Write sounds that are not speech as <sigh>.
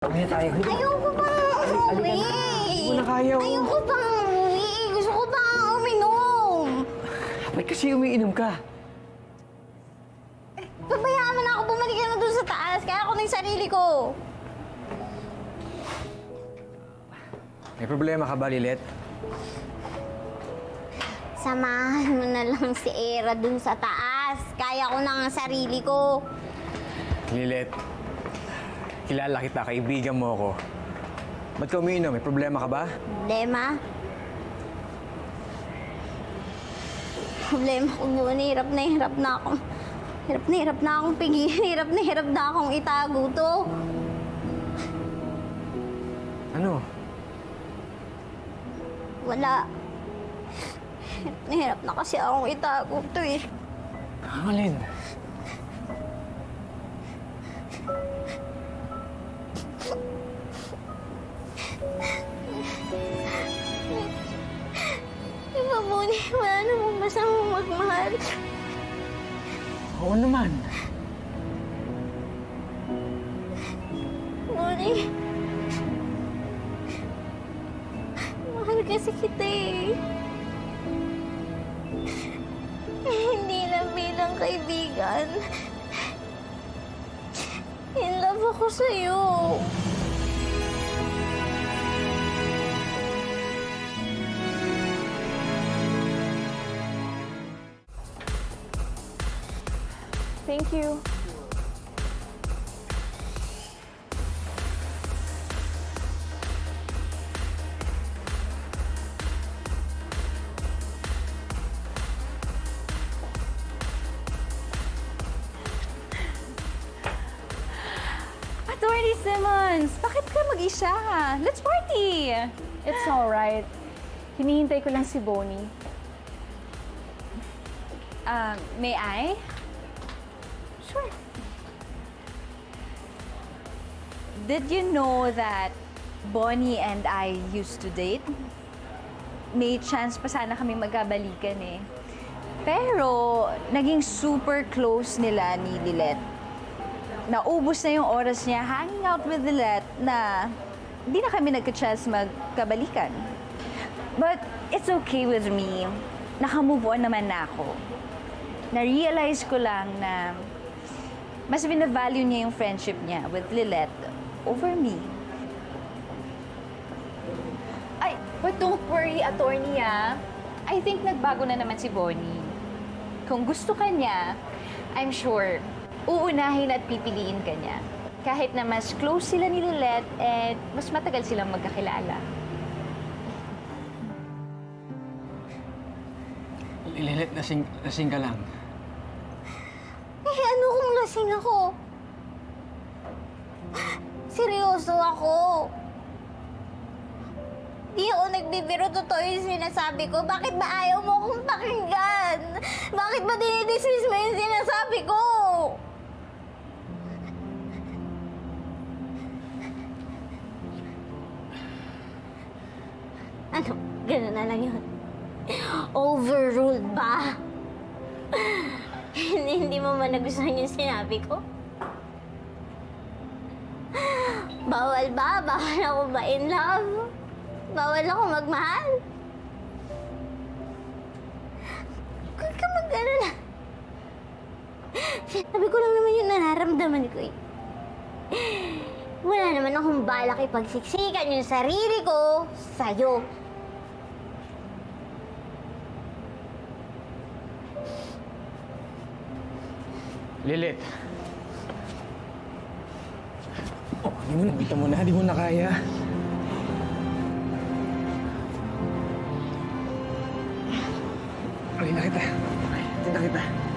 Kaya tayo. Ayoko pang umuwi. Hindi ko na kaya, oh. Ayoko pang umuwi. Gusto ko pang uminom. Ba't kasi umiinom ka? Pabayaan mo na ako bumalik na doon sa taas. Kaya ako na yung sarili ko. May problema ka ba, Lilet? Samahan mo na lang si Era dun sa taas. Kaya ko na ang sarili ko. Lilet, kilala kita, kaibigan mo ako. Ba't ka umiinom? May problema ka ba? Problema? Problema ko doon. Hirap na hirap na ako. Hirap na hirap na akong pigil. Hirap na hirap na akong itago to. Ano? Wala. Hirap na hirap na kasi akong itago to eh. Alin? Bonnie? Wala namang masamang magmahal. Oo naman. Bonnie. Mahal kasi kita eh. Hindi lang bilang kaibigan. In love ako sa'yo. Thank you. Ka mag-isa? Let's party! It's alright. Hinihintay ko lang si Bonnie. Um, may I? Sure. Did you know that Bonnie and I used to date? May chance pa sana kami magkabalikan eh. Pero, naging super close nila ni Lilet. Naubos na yung oras niya hanging out with Lilet na hindi na kami nagka-chance magkabalikan. But it's okay with me. Naka-move on naman na ako. Na-realize ko lang na mas binavalue niya yung friendship niya with Lilet over me. Ay, but don't worry, attorney ah. I think nagbago na naman si Bonnie. Kung gusto ka niya, I'm sure, uunahin at pipiliin ka niya. Kahit na mas close sila ni Lilette at mas matagal silang magkakilala. Lilet, lasing, lasing ka lang. Eh, ano kung lasing ako? Seryoso ako. Di ako nagbibiro totoo yung sinasabi ko. Bakit ba ayaw mo akong pakinggan? Bakit ba dinidismiss mo yung sinasabi ko? Ano? Ganun na lang yun. Overruled ba? <laughs> Hindi mo man nagustuhan yung sinabi ko? Bawal ba? Bawal ako ba in love? Bawal ako magmahal? Huwag ka mag-alala. Sabi ko lang naman yung nararamdaman ko eh. Wala naman akong balak ipagsiksikan yung sarili ko sa'yo. Lilet. Oh, di mo na, bita mo na, di mo na kaya. Okay na kita. Okay, na kita.